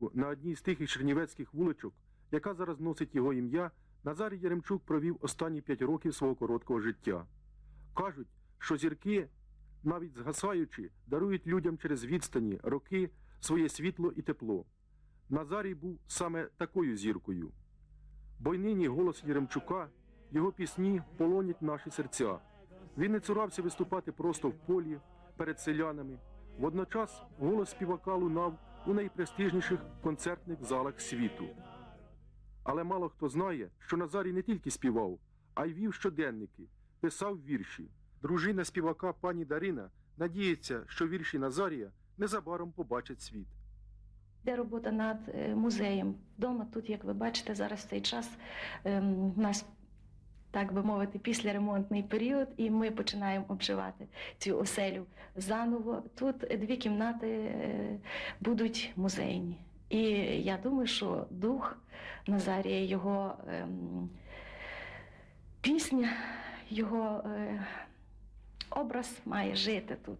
На одній з тихих чернівецьких вуличок, яка зараз носить його ім'я, Назарій Яремчук провів останні п'ять років свого короткого життя. Кажуть, що зірки, навіть згасаючи, дарують людям через відстані, роки своє світло і тепло. Назарій був саме такою зіркою. Бо й нині голос Єремчука, його пісні полонять наші серця. Він не цурався виступати просто в полі перед селянами. Водночас голос співака лунав у найпрестижніших концертних залах світу. Але мало хто знає, що Назарій не тільки співав, а й вів щоденники, писав вірші. Дружина співака пані Дарина надіється, що вірші Назарія незабаром побачать світ. Йде робота над е, музеєм. Вдома тут, як ви бачите, зараз цей час ем, у нас, так би мовити, післяремонтний період, і ми починаємо обживати цю оселю заново. Тут дві кімнати е, будуть музейні. І я думаю, що дух Назарія, його ем, пісня, його е, образ має жити тут.